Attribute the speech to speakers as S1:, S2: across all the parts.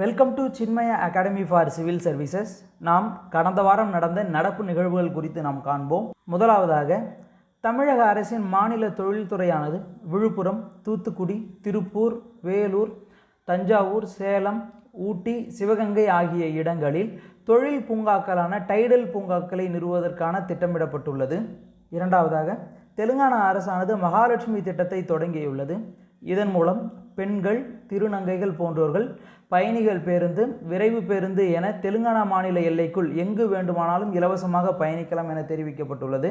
S1: Welcome to Chinmaya academy for civil services நாம் கடந்த வாரம் நடந்த நடப்பு நிகழ்வுகள் குறித்து நாம் காண்போம். முதலாவதாக தமிழக அரசின் மாநில தொழில்துறையானது விழுப்புரம் தூத்துக்குடி திருப்பூர் வேலூர் தஞ்சாவூர் சேலம் ஊட்டி சிவகங்கை ஆகிய இடங்களில் தொழில் பூங்காக்களான டைடல் பூங்காக்களை நிறுவுவதற்கான திட்டமிடப்பட்டுள்ளது. இரண்டாவதாக தெலுங்கானா அரசானது மகாலட்சுமி திட்டத்தை தொடங்கியுள்ளது. இதன் மூலம் பெண்கள் திருநங்கைகள் போன்றோர்கள் பயணிகள் பேருந்து விரைவு பேருந்து என தெலுங்கானா மாநில எல்லைக்குள் எங்கு வேண்டுமானாலும் இலவசமாக பயணிக்கலாம் என தெரிவிக்கப்பட்டுள்ளது.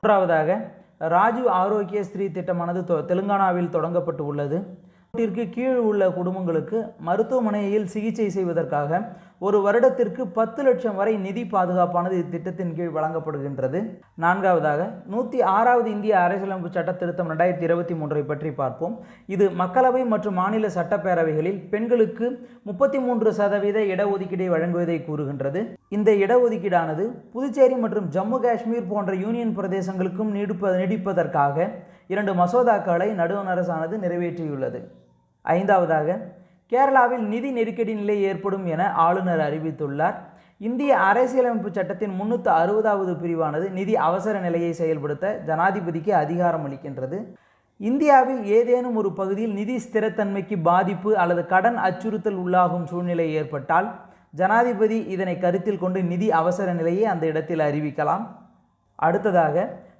S1: மூன்றாவதாக ராஜீவ் ஆரோக்கிய ஸ்ரீ திட்டமானது தொ- தெலுங்கானாவில் தொடங்கப்பட்டு உள்ளது. வீட்டிற்கு கீழ் உள்ள குடும்பங்களுக்கு மருத்துவமனையில் சிகிச்சை செய்வதற்காக ஒரு வருடத்திற்கு பத்து லட்சம் வரை நிதி பாதுகாப்பானது இத்திட்டத்தின் கீழ் வழங்கப்படுகின்றது. நான்காவதாக நூற்றி ஆறாவது இந்திய அரசியலமைப்பு சட்ட திருத்தம் ரெண்டாயிரத்தி இருபத்தி மூன்றை பற்றி பார்ப்போம். இது மக்களவை மற்றும் மாநில சட்டப்பேரவைகளில் பெண்களுக்கு முப்பத்தி மூன்று சதவீத இடஒதுக்கீடை வழங்குவதை கூறுகின்றது. இந்த இடஒதுக்கீடானது புதுச்சேரி மற்றும் ஜம்மு காஷ்மீர் போன்ற யூனியன் பிரதேசங்களுக்கும் நீடிப்ப நீடிப்பதற்காக இரண்டு மசோதாக்களை நடுவண் அரசானது நிறைவேற்றியுள்ளது. ஐந்தாவதாக கேரளாவில் நிதி நெருக்கடி நிலை ஏற்படும் என ஆளுநர் அறிவித்துள்ளார். இந்திய அரசியலமைப்பு சட்டத்தின் முன்னூற்று அறுபதாவது பிரிவானது நிதி அவசர நிலையை செயல்படுத்த ஜனாதிபதிக்கு அதிகாரம் அளிக்கின்றது. இந்தியாவில் ஏதேனும் ஒரு பகுதியில் நிதி ஸ்திரத்தன்மைக்கு பாதிப்பு அல்லது கடன் அச்சுறுத்தல் உள்ளாகும் சூழ்நிலை ஏற்பட்டால் ஜனாதிபதி இதனை கருத்தில் கொண்டு நிதி அவசர நிலையை அந்த இடத்தில் அறிவிக்கலாம். அடுத்ததாக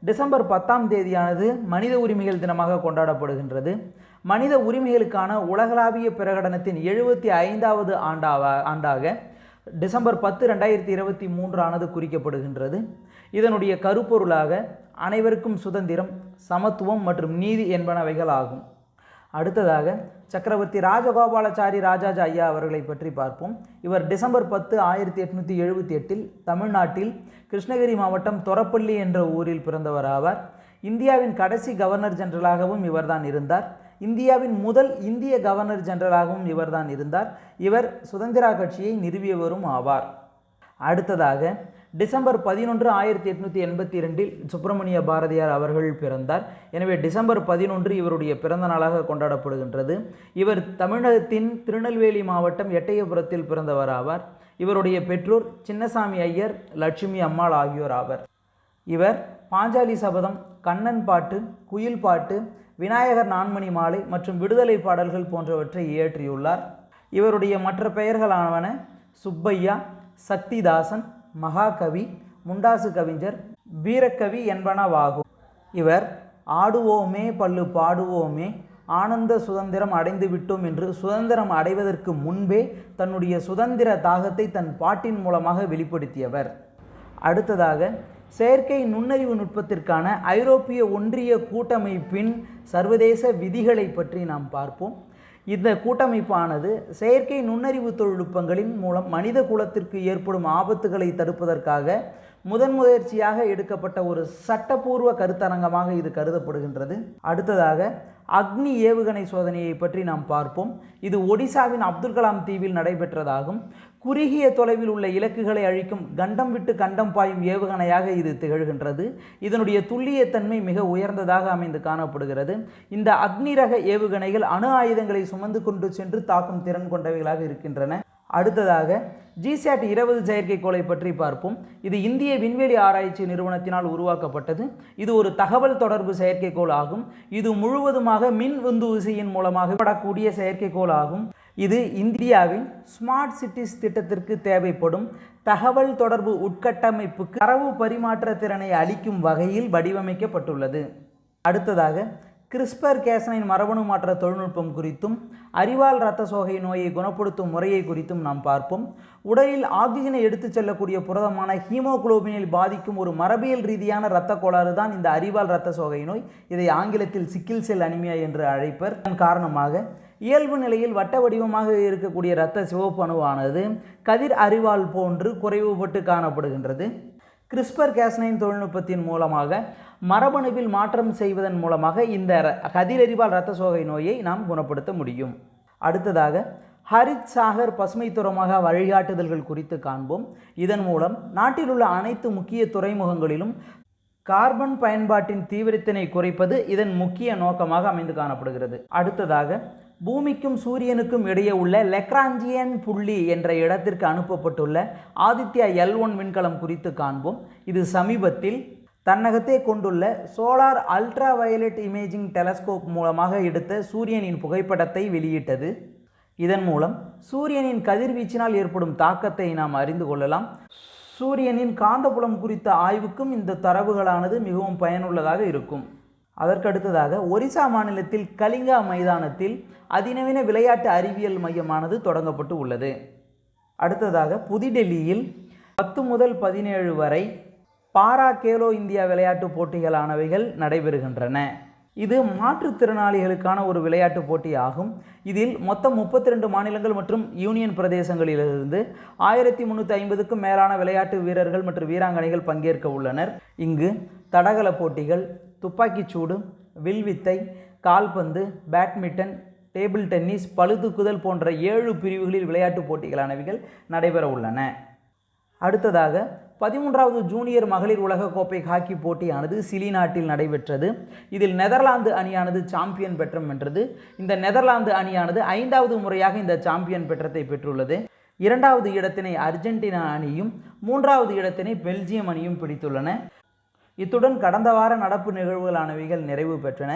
S1: டிசம்பர் பத்தாம் தேதியானது மனித உரிமைகள் தினமாக கொண்டாடப்படுகின்றது. மனித உரிமைகளுக்கான உலகளாவிய பிரகடனத்தின் எழுபத்தி ஐந்தாவது ஆண்டாவ ஆண்டாக டிசம்பர் பத்து ரெண்டாயிரத்தி இருபத்தி மூன்றானது குறிக்கப்படுகின்றது. இதனுடைய கருப்பொருளாக அனைவருக்கும் சுதந்திரம் சமத்துவம் மற்றும் நீதி என்பனவைகள் ஆகும். அடுத்ததாக சக்கரவர்த்தி ராஜகோபாலாச்சாரி ராஜாஜா ஐயா அவர்களை பற்றி பார்ப்போம். இவர் டிசம்பர் பத்து ஆயிரத்தி எட்நூற்றி எழுபத்தி எட்டில் தமிழ்நாட்டில் கிருஷ்ணகிரி மாவட்டம் தொரப்பள்ளி என்ற ஊரில் பிறந்தவர் ஆவார். இந்தியாவின் கடைசி கவர்னர் ஜெனரலாகவும் இவர்தான் இருந்தார். இந்தியாவின் முதல் இந்திய கவர்னர் ஜெனரலாகவும் இவர்தான் இருந்தார். இவர் சுதந்திரா கட்சியை நிறுவியவரும் ஆவார். அடுத்ததாக டிசம்பர் பதினொன்று ஆயிரத்தி எட்நூற்றி எண்பத்தி இரண்டில் சுப்பிரமணிய பாரதியார் அவர்கள் பிறந்தார். எனவே டிசம்பர் பதினொன்று இவருடைய பிறந்த நாளாக கொண்டாடப்படுகின்றது. இவர் தமிழகத்தின் திருநெல்வேலி மாவட்டம் எட்டயபுரத்தில் பிறந்தவர் ஆவார் இவருடைய பெற்றோர் சின்னசாமி ஐயர் லட்சுமி அம்மாள் ஆகியோர் ஆவர். இவர் பாஞ்சாலி சபதம் கண்ணன் பாட்டு குயில் பாட்டு விநாயகர் நான்மணி மாலை மற்றும் விடுதலை பாடல்கள் போன்றவற்றை இயற்றியுள்ளார். இவருடைய மற்ற பெயர்களானவன சுப்பையா சக்திதாசன் மகாகவி முண்டாசு கவிஞர் வீரக்கவி என்பனவாகும். இவர் ஆடுவோமே பல்லு பாடுவோமே ஆனந்த சுதந்திரம் அடைந்து விட்டோம் என்று சுதந்திரம் அடைவதற்கு முன்பே தன்னுடைய சுதந்திர தாகத்தை தன் பாட்டின் மூலமாக வெளிப்படுத்தியவர். அடுத்ததாக செயற்கை நுண்ணறிவு நுட்பத்திற்கான ஐரோப்பிய ஒன்றிய கூட்டமைப்பின் சர்வதேச விதிகளை பற்றி நாம் பார்ப்போம். இந்த கூட்டமைப்பானது செயற்கை நுண்ணறிவு தொழில்நுட்பங்களின் மூலம் மனித குலத்திற்கு ஏற்படும் ஆபத்துகளை தடுப்பதற்காக முதன் முயற்சியாக எடுக்கப்பட்ட ஒரு சட்டப்பூர்வ கருத்தரங்கமாக இது கருதப்படுகின்றது. அடுத்ததாக அக்னி ஏவுகணை சோதனையை பற்றி நாம் பார்ப்போம். இது ஒடிசாவின் அப்துல் கலாம் தீவில் நடைபெற்றதாகும். குறுகிய தொலைவில் உள்ள இலக்குகளை அழிக்கும் கண்டம் விட்டு கண்டம் பாயும் ஏவுகணையாக இது திகழ்கின்றது. இதனுடைய துல்லியத்தன்மை மிக உயர்ந்ததாக அமைந்து காணப்படுகிறது. இந்த அக்னி ரக ஏவுகணைகள் அணு ஆயுதங்களை சுமந்து கொண்டு சென்று தாக்கும் திறன் கொண்டவைகளாக இருக்கின்றன. அடுத்ததாக ஜிசாட் இருபது செயற்கைக்கோளை பற்றி பார்ப்போம். இது இந்திய விண்வெளி ஆராய்ச்சி நிறுவனத்தினால் உருவாக்கப்பட்டது. இது ஒரு தகவல் தொடர்பு செயற்கைக்கோள் ஆகும். இது முழுவதுமாக மின் உந்து விசையின் மூலமாக படக்கூடிய செயற்கைக்கோள் ஆகும். இது இந்தியாவின் ஸ்மார்ட் சிட்டிஸ் திட்டத்திற்கு தேவைப்படும் தகவல் தொடர்பு உட்கட்டமைப்புக்கு தரவு பரிமாற்ற திறனை அளிக்கும் வகையில் வடிவமைக்கப்பட்டுள்ளது. அடுத்ததாக கிறிஸ்பர் கேசனின் மரபணு மாற்ற தொழில்நுட்பம் குறித்தும் அறிவால் இரத்த சோகை நோயை குணப்படுத்தும் முறையை குறித்தும் நாம் பார்ப்போம். உடலில் ஆக்சிஜனை எடுத்துச் செல்லக்கூடிய புரதமான ஹீமோகுளோபினில் பாதிக்கும் ஒரு மரபியல் ரீதியான இரத்த கோளாறு தான் இந்த அறிவால் இரத்த சோகை நோய். இதை ஆங்கிலத்தில் சிக்கில் செல் அனிமியா என்று அழைப்பர். இதன் காரணமாக இயல்பு நிலையில் வட்ட வடிவமாக இருக்கக்கூடிய இரத்த சிவப்பு அணுவானது கதிர் அறிவால் போன்று குறைவுபட்டு காணப்படுகின்றது. கிறிஸ்பர் கேஸ்னைன் தொழில்நுட்பத்தின் மூலமாக மரபணுவில் மாற்றம் செய்வதன் மூலமாக இந்த கதிரறிவால் இரத்த சோகை நோயை நாம் குணப்படுத்த முடியும். அடுத்ததாக ஹரித் சாகர் பசுமை துறமாக வழிகாட்டுதல்கள் குறித்து காண்போம். இதன் மூலம் நாட்டில் உள்ள அனைத்து முக்கிய துறைமுகங்களிலும் கார்பன் பயன்பாட்டின் தீவிரத்தினை குறைப்பது இதன் முக்கிய நோக்கமாக அமைந்து காணப்படுகிறது. அடுத்ததாக பூமிக்கும் சூரியனுக்கும் இடையே உள்ள லெக்ராஞ்சியன் புள்ளி என்ற இடத்திற்கு அனுப்பப்பட்டுள்ள ஆதித்யா எல் ஒன் விண்கலம் குறித்து காண்போம். இது சமீபத்தில் தன்னகத்தே கொண்டுள்ள solar ultra violet imaging telescope மூலமாக எடுத்த சூரியனின் புகைப்படத்தை வெளியிட்டது. இதன் மூலம் சூரியனின் கதிர்வீச்சினால் ஏற்படும் தாக்கத்தை நாம் அறிந்து கொள்ளலாம். சூரியனின் காந்தபுலம் குறித்த ஆய்வுக்கும் இந்த தரவுகளானது மிகவும் பயனுள்ளதாக இருக்கும். அதற்கடுத்ததாக ஒரிசா மாநிலத்தில் கலிங்கா மைதானத்தில் அதிநவீன விளையாட்டு அறிவியல் மையமானது தொடங்கப்பட்டு உள்ளது. அடுத்ததாக புதுடெல்லியில் பத்து முதல் பதினேழு வரை பாரா கேலோ இந்தியா விளையாட்டுப் போட்டிகளானவைகள் நடைபெறுகின்றன. இது மாற்றுத்திறனாளிகளுக்கான ஒரு விளையாட்டுப் போட்டி ஆகும் இதில் மொத்தம் முப்பத்தி ரெண்டு மாநிலங்கள் மற்றும் யூனியன் பிரதேசங்களிலிருந்து ஆயிரத்தி முந்நூற்றி ஐம்பதுக்கும் மேலான விளையாட்டு வீரர்கள் மற்றும் வீராங்கனைகள் பங்கேற்க உள்ளனர். இங்கு தடகள போட்டிகள் துப்பாக்கிச்சூடு வில்வித்தை கால்பந்து பேட்மிண்டன் டேபிள் டென்னிஸ் பழுதுக்குதல் போன்ற ஏழு பிரிவுகளில் விளையாட்டுப் போட்டிகளானவைகள் நடைபெற உள்ளன. அடுத்ததாக பதிமூன்றாவது ஜூனியர் மகளிர் உலகக்கோப்பை ஹாக்கி போட்டியானது சிலி நாட்டில் நடைபெற்றது. இதில் நெதர்லாந்து அணியானது சாம்பியன் பெற்றம் வென்றது. இந்த நெதர்லாந்து அணியானது ஐந்தாவது முறையாக இந்த சாம்பியன் பெற்றத்தை பெற்றுள்ளது. இரண்டாவது இடத்தினை அர்ஜென்டினா அணியும் மூன்றாவது இடத்தினை பெல்ஜியம் அணியும் பிடித்துள்ளன. இத்துடன் கடந்த வார நடப்பு நிகழ்வுகளானவைகள் நிறைவு பெற்றன.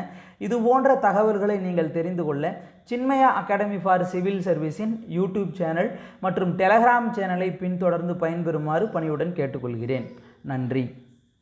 S1: இது போன்ற தகவல்களை நீங்கள் தெரிந்து கொள்ள சின்மயா அகாடமி ஃபார் சிவில் சர்வீஸின் யூடியூப் சேனல் மற்றும் டெலகிராம் சேனலை பின்தொடர்ந்து பயன்பெறுமாறு பணியுடன் கேட்டுக்கொள்கிறேன். நன்றி.